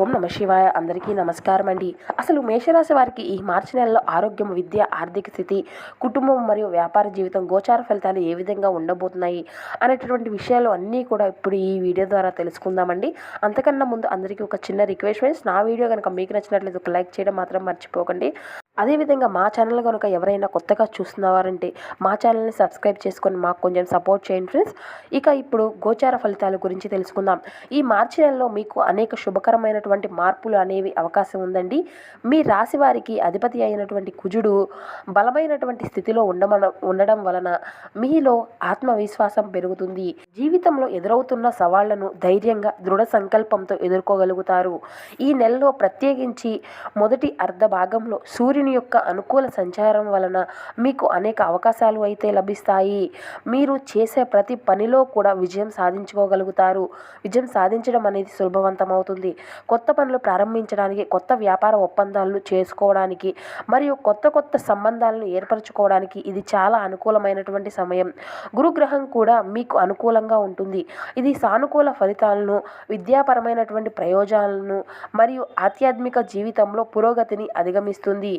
ఓం నమ శివాయ. అందరికీ నమస్కారం అండి. అసలు మేషరాశి వారికి ఈ మార్చి నెలలో ఆరోగ్యం విద్య ఆర్థిక స్థితి కుటుంబం మరియు వ్యాపార జీవితం గోచార ఫలితాలు ఏ విధంగా ఉండబోతున్నాయి అనేటటువంటి విషయాలు అన్నీ కూడా ఇప్పుడు ఈ వీడియో ద్వారా తెలుసుకుందామండి. అంతకన్నా ముందు అందరికీ ఒక చిన్న రిక్వెస్ట్ ఫ్రెండ్స్ నా వీడియో కనుక మీకు నచ్చినట్లయితే ఒక లైక్ చేయడం మాత్రం మర్చిపోకండి. అదేవిధంగా మా ఛానల్ కనుక ఎవరైనా కొత్తగా చూస్తున్నవారంటే మా ఛానల్ని సబ్స్క్రైబ్ చేసుకొని మాకు కొంచెం సపోర్ట్ చేయండి ఫ్రెండ్స్. ఇక ఇప్పుడు గోచార ఫలితాల గురించి తెలుసుకుందాం. ఈ మార్చి నెలలో మీకు అనేక శుభకరమైనటువంటి మార్పులు అనేవి అవకాశం ఉందండి. మీ రాశి వారికి అధిపతి అయినటువంటి కుజుడు బలమైనటువంటి స్థితిలో ఉండమన ఉండడం వలన మీలో ఆత్మవిశ్వాసం పెరుగుతుంది. జీవితంలో ఎదురవుతున్న సవాళ్ళను ధైర్యంగా దృఢ సంకల్పంతో ఎదుర్కోగలుగుతారు. ఈ నెలలో ప్రత్యేకించి మొదటి అర్ధ భాగంలో సూర్యుని యొక్క అనుకూల సంచారం వలన మీకు అనేక అవకాశాలు అయితే లభిస్తాయి. మీరు చేసే ప్రతి పనిలో కూడా విజయం సాధించుకోగలుగుతారు. విజయం సాధించడం అనేది సులభవంతమవుతుంది. కొత్త పనులు ప్రారంభించడానికి కొత్త వ్యాపార ఒప్పందాలను చేసుకోవడానికి మరియు కొత్త కొత్త సంబంధాలను ఏర్పరచుకోవడానికి ఇది చాలా అనుకూలమైనటువంటి సమయం. గురుగ్రహం కూడా మీకు అనుకూలంగా ఉంటుంది. ఇది సానుకూల ఫలితాలను విద్యాపరమైనటువంటి ప్రయోజనాలను మరియు ఆధ్యాత్మిక జీవితంలో పురోగతిని అధిగమిస్తుంది.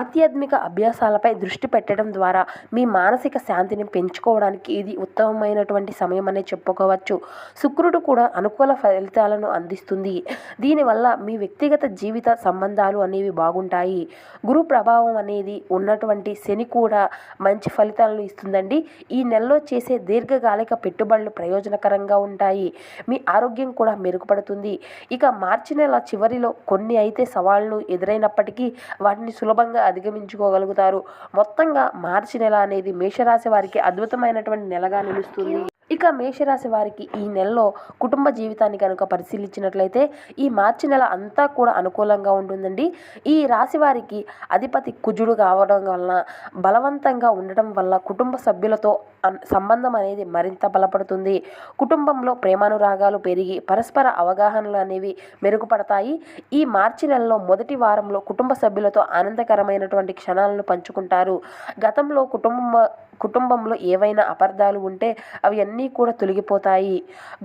ఆధ్యాత్మిక అభ్యాసాలపై దృష్టి పెట్టడం ద్వారా మీ మానసిక శాంతిని పెంచుకోవడానికి ఇది ఉత్తమమైనటువంటి సమయం అనే చెప్పుకోవచ్చు. శుక్రుడు కూడా అనుకూల ఫలితాలను అందిస్తుంది. దీనివల్ల మీ వ్యక్తిగత జీవిత సంబంధాలు అనేవి బాగుంటాయి. గురు ప్రభావం అనేది ఉన్నటువంటి శని కూడా మంచి ఫలితాలను ఇస్తుందండి. ఈ నెలలో చేసే దీర్ఘకాలిక పెట్టుబడులు ప్రయోజనకరంగా ఉంటాయి. మీ ఆరోగ్యం కూడా మెరుగుపడుతుంది. ఇక మార్చి నెల చివరిలో కొన్ని అయితే సవాళ్ళు ఎదురైనప్పటికీ వాటిని సులభంగా అధిగమించుకోగలుగుతారు. మొత్తంగా మార్చి నెల అనేది మేషరాశి వారికి అద్భుతమైనటువంటి నెలగా నిలుస్తుంది. ఇక మేషరాశి వారికి ఈ నెలలో కుటుంబ జీవితాన్ని కనుక పరిశీలించినట్లయితే ఈ మార్చి నెల అంతా కూడా అనుకూలంగా ఉంటుందండి. ఈ రాశి వారికి అధిపతి కుజుడు కావడం వలన బలవంతంగా ఉండటం వల్ల కుటుంబ సభ్యులతో అన్- సంబంధం అనేది మరింత బలపడుతుంది. కుటుంబంలో ప్రేమానురాగాలు పెరిగి పరస్పర అవగాహనలు అనేవి మెరుగుపడతాయి. ఈ మార్చి నెలలో మొదటి వారంలో కుటుంబ సభ్యులతో ఆనందకరమైనటువంటి క్షణాలను పంచుకుంటారు. గతంలో కుటుంబ కుటుంబంలో ఏవైనా అపార్థాలు ఉంటే అవి అన్నీ కూడా తొలగిపోతాయి.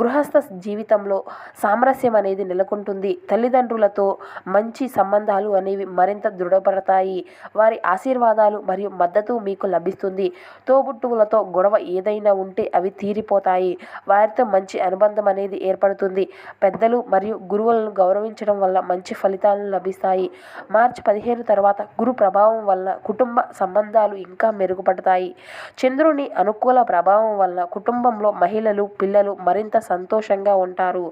గృహస్థ జీవితంలో సామరస్యం అనేది నెలకొంటుంది. తల్లిదండ్రులతో మంచి సంబంధాలు అనేవి మరింత దృఢపడతాయి. వారి ఆశీర్వాదాలు మరియు మద్దతు మీకు లభిస్తుంది. తోబుట్టువులతో గొడవ ఏదైనా ఉంటే అవి తీరిపోతాయి. వారితో మంచి అనుబంధం అనేది ఏర్పడుతుంది. పెద్దలు మరియు గురువులను గౌరవించడం వల్ల మంచి ఫలితాలను లభిస్తాయి. మార్చి పదిహేను తర్వాత గురు ప్రభావం వల్ల కుటుంబ సంబంధాలు ఇంకా మెరుగుపడతాయి. చంద్రుని అనుకూల ప్రభావం వల్ల కుటుంబంలో మహిళలు పిల్లలు మరింత సంతోషంగా ఉంటారు.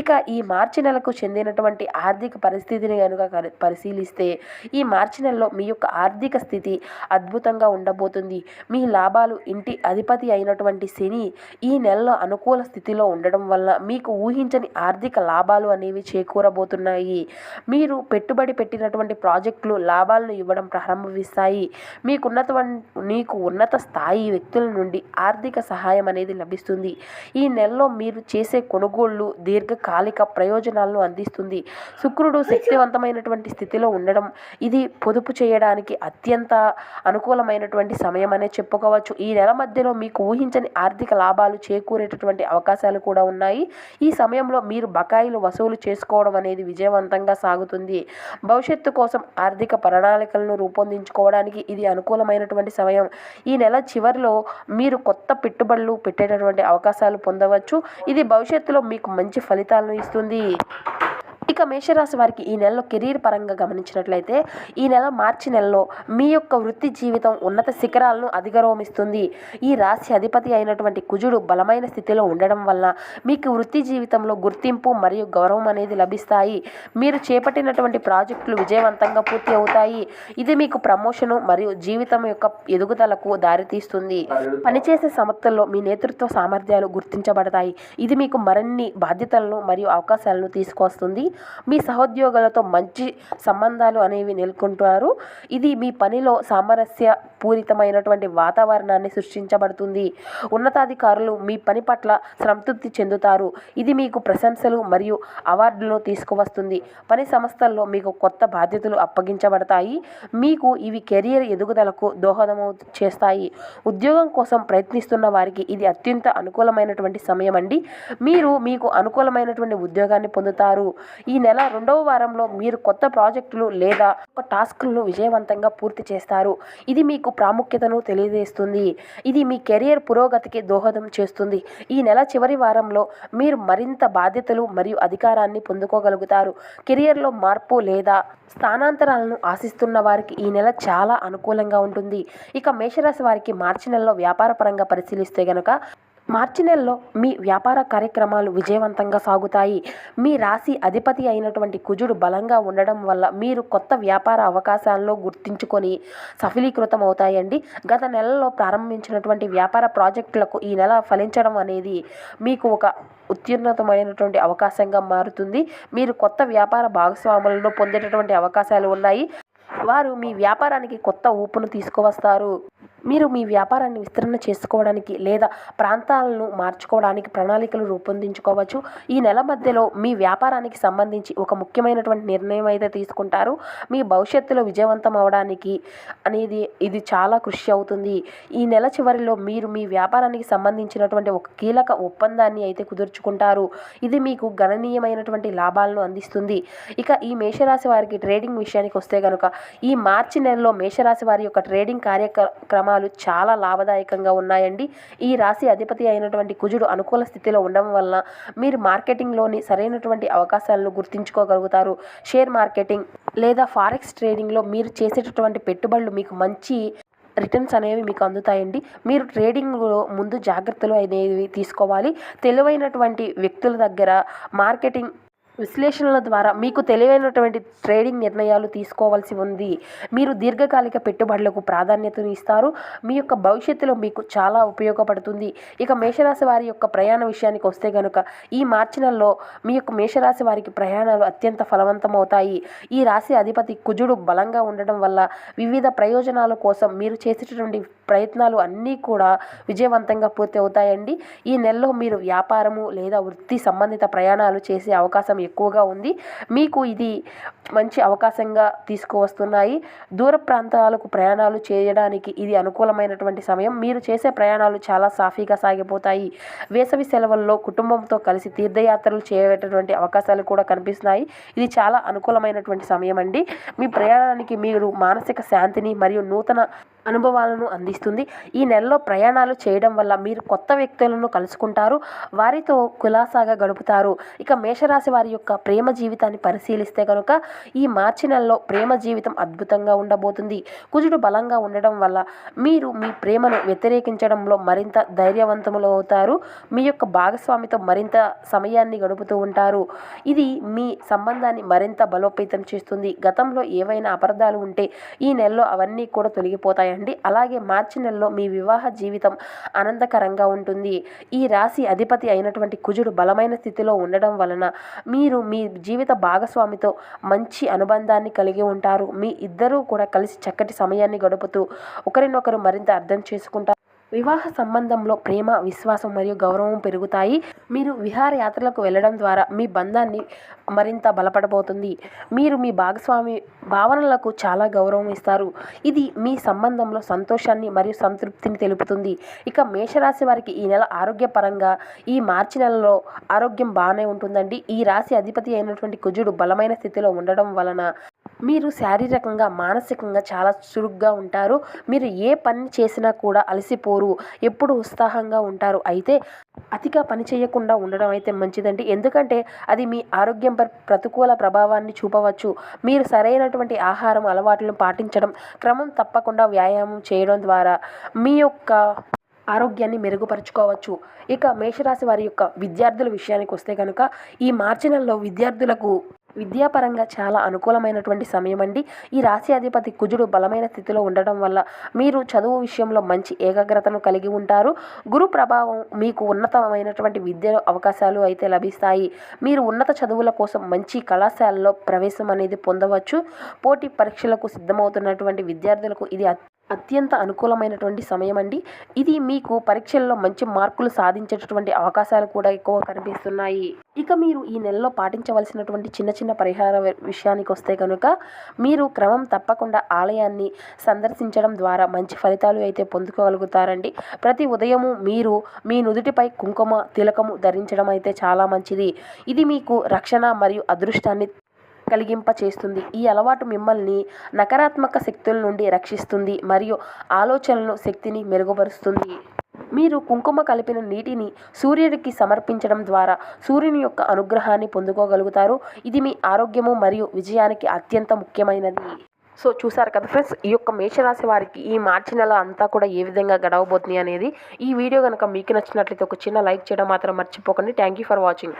ఇక ఈ మార్చి నెలకు చెందినటువంటి ఆర్థిక పరిస్థితిని కనుక పరిశీలిస్తే ఈ మార్చి నెలలో మీ యొక్క ఆర్థిక స్థితి అద్భుతంగా ఉండబోతుంది. మీ లాభాలు ఇంటి అధిపతి అయినటువంటి శని ఈ నెలలో అనుకూల స్థితిలో ఉండడం వల్ల మీకు ఊహించని ఆర్థిక లాభాలు అనేవి చేకూరబోతున్నాయి. మీరు పెట్టుబడి పెట్టినటువంటి ప్రాజెక్టులు లాభాలను ఇవ్వడం ప్రారంభిస్తాయి. మీకున్నటువంటి నీకు ఉన్నత స్థాయి వ్యక్తుల నుండి ఆర్థిక సహాయం అనేది లభిస్తుంది. ఈ నెలలో మీరు చేసే కొనుగోళ్ళు దీర్ఘకాలిక ప్రయోజనాలను అందిస్తుంది. శుక్రుడు శక్తివంతమైనటువంటి స్థితిలో ఉండడం ఇది పొదుపు చేయడానికి అత్యంత అనుకూలమైనటువంటి సమయం అనే చెప్పుకోవచ్చు. ఈ నెల మధ్యలో మీకు ఊహించని ఆర్థిక లాభాలు చేకూరేటటువంటి అవకాశాలు కూడా ఉన్నాయి. ఈ సమయంలో మీరు బకాయిలు వసూలు చేసుకోవడం అనేది విజయవంతంగా సాగుతుంది. భవిష్యత్తు కోసం ఆర్థిక ప్రణాళికలను రూపొందించుకోవడానికి ఇది అనుకూలమైనటువంటి సమయం. ఈ నెల చివరిలో మీరు కొత్త పెట్టుబడులు పెట్టేటటువంటి అవకాశాలు పొందవచ్చు. ఇది భవిష్యత్తులో మీకు మంచి ఫలితాలను ఇస్తుంది. ఇక మేషరాశి వారికి ఈ నెలలో కెరీర్ పరంగా గమనించినట్లయితే ఈ నెల మార్చి నెలలో మీ యొక్క వృత్తి జీవితం ఉన్నత శిఖరాలను అధిగరోమిస్తుంది ఈ రాశి అధిపతి అయినటువంటి కుజుడు బలమైన స్థితిలో ఉండడం వల్ల మీకు వృత్తి జీవితంలో గుర్తింపు మరియు గౌరవం అనేది లభిస్తాయి. మీరు చేపట్టినటువంటి ప్రాజెక్టులు విజయవంతంగా పూర్తి అవుతాయి. ఇది మీకు ప్రమోషను మరియు జీవితం యొక్క ఎదుగుదలకు దారితీస్తుంది. పనిచేసే సంస్థల్లో మీ నేతృత్వ సామర్థ్యాలు గుర్తించబడతాయి. ఇది మీకు మరిన్ని బాధ్యతలను మరియు అవకాశాలను తీసుకొస్తుంది. మీ సహోద్యోగులతో మంచి సంబంధాలు అనేవి నెలకొంటారు. ఇది మీ పనిలో సామరస్య పూరితమైనటువంటి వాతావరణాన్ని సృష్టించబడుతుంది. ఉన్నతాధికారులు మీ పని పట్ల సంతృప్తి చెందుతారు. ఇది మీకు ప్రశంసలు మరియు అవార్డులను తీసుకువస్తుంది. పని సంస్థల్లో మీకు కొత్త బాధ్యతలు అప్పగించబడతాయి. మీకు ఇవి కెరియర్ ఎదుగుదలకు దోహదము చేస్తాయి. ఉద్యోగం కోసం ప్రయత్నిస్తున్న వారికి ఇది అత్యంత అనుకూలమైనటువంటి సమయం అండి మీరు మీకు అనుకూలమైనటువంటి ఉద్యోగాన్ని పొందుతారు. ఈ నెల రెండవ వారంలో మీరు కొత్త ప్రాజెక్టులు లేదా టాస్క్లను విజయవంతంగా పూర్తి చేస్తారు. ఇది మీకు ప్రాముఖ్యతను తెలియజేస్తుంది. ఇది మీ కెరియర్ పురోగతికి దోహదం చేస్తుంది. ఈ నెల చివరి వారంలో మీరు మరింత బాధ్యతలు మరియు అధికారాన్ని పొందుకోగలుగుతారు. కెరియర్లో మార్పు లేదా స్థానాంతరాలను ఆశిస్తున్న వారికి ఈ నెల చాలా అనుకూలంగా ఉంటుంది. ఇక మేషరాశి వారికి మార్చి నెలలో వ్యాపారపరంగా పరిశీలిస్తే గనక మార్చి నెలలో మీ వ్యాపార కార్యక్రమాలు విజయవంతంగా సాగుతాయి. మీ రాశి అధిపతి అయినటువంటి కుజుడు బలంగా ఉండడం వల్ల మీరు కొత్త వ్యాపార అవకాశాలను గుర్తించుకొని సఫలీకృతం అవుతాయండి గత నెలలో ప్రారంభించినటువంటి వ్యాపార ప్రాజెక్టులకు ఈ నెల ఫలించడం అనేది మీకు ఒక ఉత్తీర్ణతమైనటువంటి అవకాశంగా మారుతుంది. మీరు కొత్త వ్యాపార భాగస్వాములను పొందేటటువంటి అవకాశాలు ఉన్నాయి. వారు మీ వ్యాపారానికి కొత్త ఊపును తీసుకువస్తారు. మీరు మీ వ్యాపారాన్ని విస్తరణ చేసుకోవడానికి లేదా ప్రాంతాలను మార్చుకోవడానికి ప్రణాళికలు రూపొందించుకోవచ్చు. ఈ నెల మధ్యలో మీ వ్యాపారానికి సంబంధించి ఒక ముఖ్యమైనటువంటి నిర్ణయం అయితే తీసుకుంటారు. మీ భవిష్యత్తులో విజయవంతం అవడానికి అనేది ఇది చాలా కృషి అవుతుంది. ఈ నెల చివరిలో మీరు మీ వ్యాపారానికి సంబంధించినటువంటి ఒక కీలక ఒప్పందాన్ని అయితే కుదుర్చుకుంటారు. ఇది మీకు గణనీయమైనటువంటి లాభాలను అందిస్తుంది. ఇక ఈ మేషరాశి వారికి ట్రేడింగ్ విషయానికి వస్తే కనుక ఈ మార్చి నెలలో మేషరాశి వారి యొక్క ట్రేడింగ్ కార్యక్రమాలు చాలా లాభదాయకంగా ఉన్నాయండి. ఈ రాశి అధిపతి అయినటువంటి కుజుడు అనుకూల స్థితిలో ఉండడం వలన మీరు మార్కెటింగ్లోని సరైనటువంటి అవకాశాలను గుర్తించుకోగలుగుతారు. షేర్ మార్కెటింగ్ లేదా ఫారెక్స్ ట్రేడింగ్లో మీరు చేసేటటువంటి పెట్టుబడులు మీకు మంచి రిటర్న్స్ అనేవి మీకు అందుతాయండి. మీరు ట్రేడింగ్లో ముందు జాగ్రత్తలు అనేవి తీసుకోవాలి. తెలివైనటువంటి వ్యక్తుల దగ్గర మార్కెటింగ్ విశ్లేషణల ద్వారా మీకు తెలివైనటువంటి ట్రేడింగ్ నిర్ణయాలు తీసుకోవాల్సి ఉంది. మీరు దీర్ఘకాలిక పెట్టుబడులకు ప్రాధాన్యతను ఇస్తారు. మీ యొక్క భవిష్యత్తులో మీకు చాలా ఉపయోగపడుతుంది. ఇక మేషరాశి వారి యొక్క ప్రయాణ విషయానికి వస్తే కనుక ఈ మార్చి నెలలో మీ యొక్క మేషరాశి వారికి ప్రయాణాలు అత్యంత ఫలవంతమవుతాయి. ఈ రాశి అధిపతి కుజుడు బలంగా ఉండడం వల్ల వివిధ ప్రయోజనాల కోసం మీరు చేసేటటువంటి ప్రయత్నాలు అన్నీ కూడా విజయవంతంగా పూర్తి అవుతాయండి ఈ నెలలో మీరు వ్యాపారము లేదా వృత్తి సంబంధిత ప్రయాణాలు చేసే అవకాశం ఎక్కువగా ఉంది. మీకు ఇది మంచి అవకాశంగా తీసుకువస్తున్నాయి. దూర ప్రాంతాలకు ప్రయాణాలు చేయడానికి ఇది అనుకూలమైనటువంటి సమయం. మీరు చేసే ప్రయాణాలు చాలా సాఫీగా సాగిపోతాయి. వేసవి సెలవుల్లో కుటుంబంతో కలిసి తీర్థయాత్రలు చేయటటువంటి అవకాశాలు కూడా కనిపిస్తున్నాయి. ఇది చాలా అనుకూలమైనటువంటి సమయం అండి మీ ప్రయాణానికి మీరు మానసిక శాంతిని మరియు నూతన అనుభవాలను అందిస్తుంది. ఈ నెలలో ప్రయాణాలు చేయడం వల్ల మీరు కొత్త వ్యక్తులను కలుసుకుంటారు. వారితో కులాసాగా గడుపుతారు. ఇక మేషరాశి వారి యొక్క ప్రేమ జీవితాన్ని పరిశీలిస్తే కనుక ఈ మార్చి నెలలో ప్రేమ జీవితం అద్భుతంగా ఉండబోతుంది. కుజుడు బలంగా ఉండడం వల్ల మీరు మీ ప్రేమను వ్యతిరేకించడంలో మరింత ధైర్యవంతములు అవుతారు. మీ యొక్క భాగస్వామితో మరింత సమయాన్ని గడుపుతూ ఉంటారు. ఇది మీ సంబంధాన్ని మరింత బలోపేతం చేస్తుంది. గతంలో ఏవైనా అపరాధాలు ఉంటే ఈ నెలలో అవన్నీ కూడా తొలగిపోతాయండి అలాగే మార్చి నెలలో మీ వివాహ జీవితం ఆనందకరంగా ఉంటుంది. ఈ రాశి అధిపతి అయినటువంటి కుజుడు బలమైన స్థితిలో ఉండడం వలన మీరు మీ జీవిత భాగస్వామితో మంచి అనుబంధాన్ని కలిగి ఉంటారు. మీ ఇద్దరూ కూడా కలిసి చక్కటి సమయాన్ని గడుపుతూ ఒకరినొకరు మరింత అర్థం చేసుకుంటారు. వివాహ సంబంధంలో ప్రేమ విశ్వాసం మరియు గౌరవం పెరుగుతాయి. మీరు విహారయాత్రలకు వెళ్ళడం ద్వారా మీ బంధాన్ని మరింత బలపడబోతుంది. మీరు మీ భాగస్వామి భావనలకు చాలా గౌరవం ఇస్తారు. ఇది మీ సంబంధంలో సంతోషాన్ని మరియు సంతృప్తిని తెలుపుతుంది. ఇక మేషరాశి వారికి ఈ నెల ఆరోగ్యపరంగా ఈ మార్చి నెలలో ఆరోగ్యం బాగానే ఉంటుందండి. ఈ రాశి అధిపతి అయినటువంటి కుజుడు బలమైన స్థితిలో ఉండడం వలన మీరు శారీరకంగా మానసికంగా చాలా చురుగ్గా ఉంటారు. మీరు ఏ పని చేసినా కూడా అలసిపోరు. ఎప్పుడు ఉత్సాహంగా ఉంటారు. అయితే అతిగా పని చేయకుండా ఉండడం అయితే మంచిదండి. ఎందుకంటే అది మీ ఆరోగ్యంపై ప్రతికూల ప్రభావాన్ని చూపవచ్చు. మీరు సరైనటువంటి ఆహారం అలవాట్లను పాటించడం క్రమం తప్పకుండా వ్యాయామం చేయడం ద్వారా మీ యొక్క ఆరోగ్యాన్ని మెరుగుపరుచుకోవచ్చు. ఇక మేషరాశి వారి యొక్క విద్యార్థుల విషయానికి వస్తే కనుక ఈ మార్చి నెలలో విద్యార్థులకు విద్యాపరంగా చాలా అనుకూలమైనటువంటి సమయం అండి ఈ రాశి అధిపతి కుజుడు బలమైన స్థితిలో ఉండటం వల్ల మీరు చదువు విషయంలో మంచి ఏకాగ్రతను కలిగి ఉంటారు. గురు ప్రభావం మీకు ఉన్నతమైనటువంటి విద్య అవకాశాలు అయితే లభిస్తాయి. మీరు ఉన్నత చదువుల కోసం మంచి కళాశాలలో ప్రవేశం అనేది పొందవచ్చు. పోటీ పరీక్షలకు సిద్ధమవుతున్నటువంటి విద్యార్థులకు ఇది అత్యంత అనుకూలమైనటువంటి సమయం అండి ఇది మీకు పరీక్షల్లో మంచి మార్కులు సాధించేటటువంటి అవకాశాలు కూడా ఎక్కువ కనిపిస్తున్నాయి. ఇక మీరు ఈ నెలలో పాటించవలసినటువంటి చిన్న చిన్న పరిహార విషయానికి వస్తే కనుక మీరు క్రమం తప్పకుండా ఆలయాన్ని సందర్శించడం ద్వారా మంచి ఫలితాలు అయితే పొందుకోగలుగుతారండి. ప్రతి ఉదయము మీరు మీ నుదుటిపై కుంకుమ తిలకము ధరించడం అయితే చాలా మంచిది. ఇది మీకు రక్షణ మరియు అదృష్టాన్ని కలిగింప చేస్తుంది ఈ అలవాటు మిమ్మల్ని నకారాత్మక శక్తుల నుండి రక్షిస్తుంది మరియు ఆలోచనలు శక్తిని మెరుగుపరుస్తుంది. మీరు కుంకుమ కలిపిన నీటిని సూర్యుడికి సమర్పించడం ద్వారా సూర్యుని యొక్క అనుగ్రహాన్ని పొందుకోగలుగుతారు. ఇది మీ ఆరోగ్యము మరియు విజయానికి అత్యంత ముఖ్యమైనది. సో చూసారు కదా ఫ్రెండ్స్ ఈ యొక్క మేషరాశి వారికి ఈ మార్చి నెల అంతా కూడా ఏ విధంగా గడవబోతుంది అనేది ఈ వీడియో కనుక మీకు నచ్చినట్లయితే ఒక చిన్న లైక్ చేయడం మాత్రం మర్చిపోకండి. Thank you for watching